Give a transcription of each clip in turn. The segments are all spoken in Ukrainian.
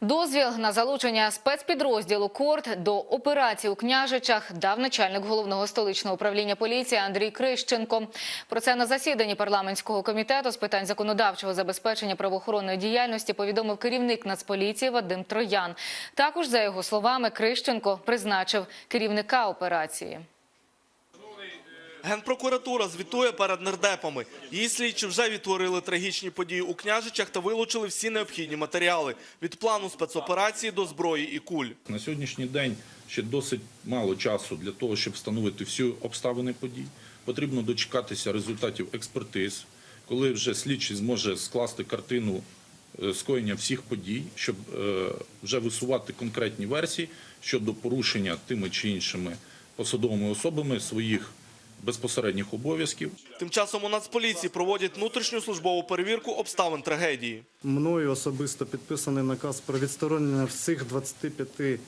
Дозвіл на залучення спецпідрозділу Корт до операції у княжичах дав начальник головного столичного управління поліції Андрій Крищенко. Про це на засіданні парламентського комітету з питань законодавчого забезпечення правоохоронної діяльності повідомив керівник Нацполіції Вадим Троян. Також, за його словами, Крищенко призначив керівника операції. Генпрокуратура звітує перед нардепами. Її слідчі вже відтворили трагічні події у княжичах та вилучили всі необхідні матеріали від плану спецоперації до зброї і куль. На сьогоднішній день ще досить мало часу для того, щоб встановити всі обставини подій. Потрібно дочекатися результатів експертиз, коли вже слідчий зможе скласти картину е, скоєння всіх подій, щоб е, вже висувати конкретні версії щодо порушення тими чи іншими посадовими особами своїх безпосередніх обов'язків. Тим часом у Нацполіції проводять внутрішню службову перевірку обставин трагедії. Мною особисто підписаний наказ про відсторонення всіх 25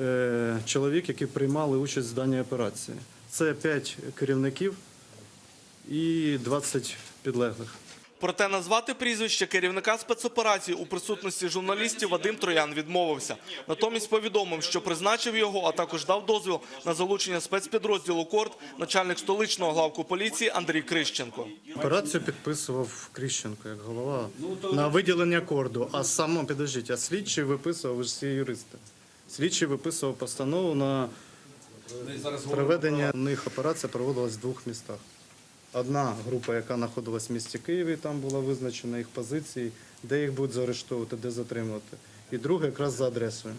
е, чоловік, які приймали участь в даній операції. Це 5 керівників і 20 підлеглих. Проте назвати прізвище керівника спецоперації у присутності журналістів Вадим Троян відмовився. Натомість повідомив, що призначив його, а також дав дозвіл на залучення спецпідрозділу Корт начальник столичного главку поліції Андрій Крищенко. Операцію підписував Кріщенко як голова на виділення корду. А саме, підождіть, а слідчий виписував, ви ж всі юристи. Слідчий виписував постанову на проведення них операція проводилась в двох містах. Одна група, яка знаходилась в місті Києві, там була визначена їх позиції, де їх будуть заарештовувати, де затримувати. І друга якраз за адресою.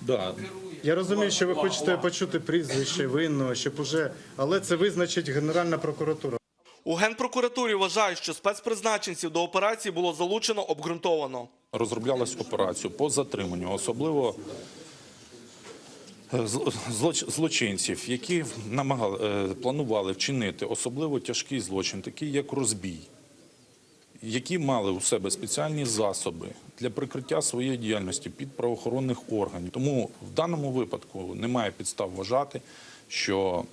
Да, Я розумію, що ви хочете почути прізвище винного, щоб уже, але це визначить Генеральна прокуратура. У Генпрокуратурі вважають, що спецпризначенців до операції було залучено обґрунтовано. розроблялась операцію по затриманню, особливо злочинців, які намагали, е, планували вчинити особливо тяжкий злочин, такий як розбій, які мали у себе спеціальні засоби для прикриття своєї діяльності під правоохоронних органів. Тому в даному випадку немає підстав вважати, що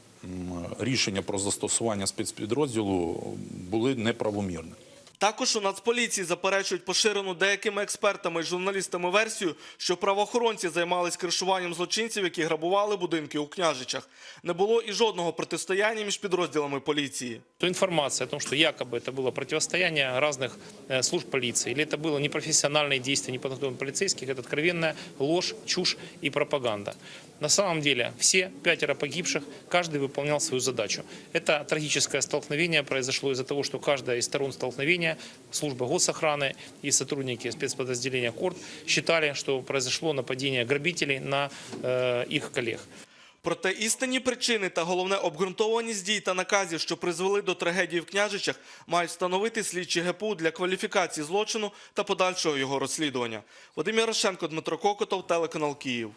рішення про застосування спецпідрозділу були неправомірними. Також у Нацполіції заперечують поширену деякими експертами і журналістами версію, що правоохоронці займались кришуванням злочинців, які грабували будинки у княжичах. Не було і жодного протистояння між підрозділами поліції. то информация о том, что якобы это было противостояние разных э, служб полиции, или это было непрофессиональные действия неподготовленных полицейских, это откровенная ложь, чушь и пропаганда. На самом деле все пятеро погибших, каждый выполнял свою задачу. Это трагическое столкновение произошло из-за того, что каждая из сторон столкновения, служба госохраны и сотрудники спецподразделения КОРТ считали, что произошло нападение грабителей на э, их коллег. Проте істинні причини та головне обґрунтованість дій та наказів, що призвели до трагедії в княжичах, мають встановити слідчі ГПУ для кваліфікації злочину та подальшого його розслідування. Вадим Ярошенко, Дмитро Кокотов, телеканал Київ.